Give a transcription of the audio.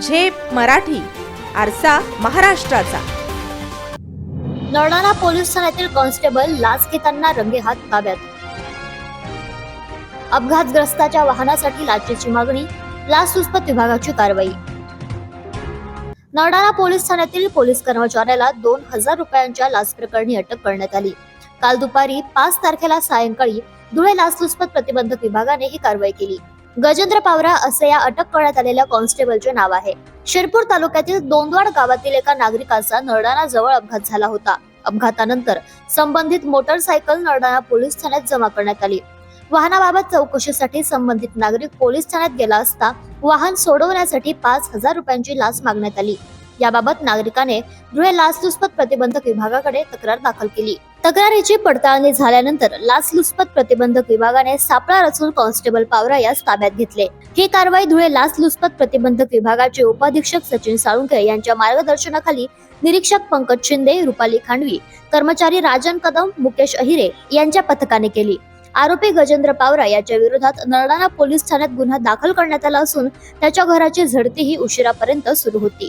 झेप मराठी आरसा महाराष्ट्राचा. नरडाणा पोलीस ठाण्यातील कॉन्स्टेबल लाच घेताना रंगेहात ताब्यात. अपघातग्रस्ताच्या वाहनासाठी लाचेची मागणी लाचलुचपत विभागाची कारवाई. नरडाणा पोलीस ठाण्यातील पोलीस कर्मचाऱ्याला दोन हजार रुपयांच्या लाच प्रकरणी अटक करण्यात आली. काल दुपारी पाच तारखेला सायंकाळी धुळे लाचलुचपत प्रतिबंधक विभागाने ही कारवाई केली. गजेंद्र पावरा असे या अटक करण्यात आलेल्या कॉन्स्टेबलचे नाव आहे. शिरपूर तालुक्यातील दोंदवाड गावातील एका नागरिकाचा नरडाणाजवळ अपघात झाला होता. अपघातानंतर संबंधित मोटरसायकल नरडाणा पोलीस ठाण्यात जमा करण्यात आली. वाहनाबाबत चौकशीसाठी संबंधित नागरिक पोलीस ठाण्यात गेला असता वाहन सोडवण्यासाठी पाच हजार रुपयांची लाच मागण्यात आली. याबाबत नागरिकाने धुळे लाचलुचपत प्रतिबंधक विभागाकडे तक्रार दाखल केली. तक्रारीची पडताळणी झाल्यानंतर लाचलुचपत प्रतिबंधक विभागाने सापळा रचून कॉन्स्टेबल पावरा यास ताब्यात घेतले. ही कारवाई धुळे लाचलुचपत प्रतिबंधक विभागाचे उपाधीक्षक सचिन साळुंखे यांच्या मार्गदर्शनाखाली निरीक्षक पंकज शिंदे रुपाली खांडवी कर्मचारी राजन कदम मुकेश अहिरे यांच्या पथकाने केली. आरोपी गजेंद्र पावरा याच्या विरोधात नरडाणा पोलीस ठाण्यात गुन्हा दाखल करण्यात आला असून त्याच्या घराची झडतीही उशिरापर्यंत सुरू होती.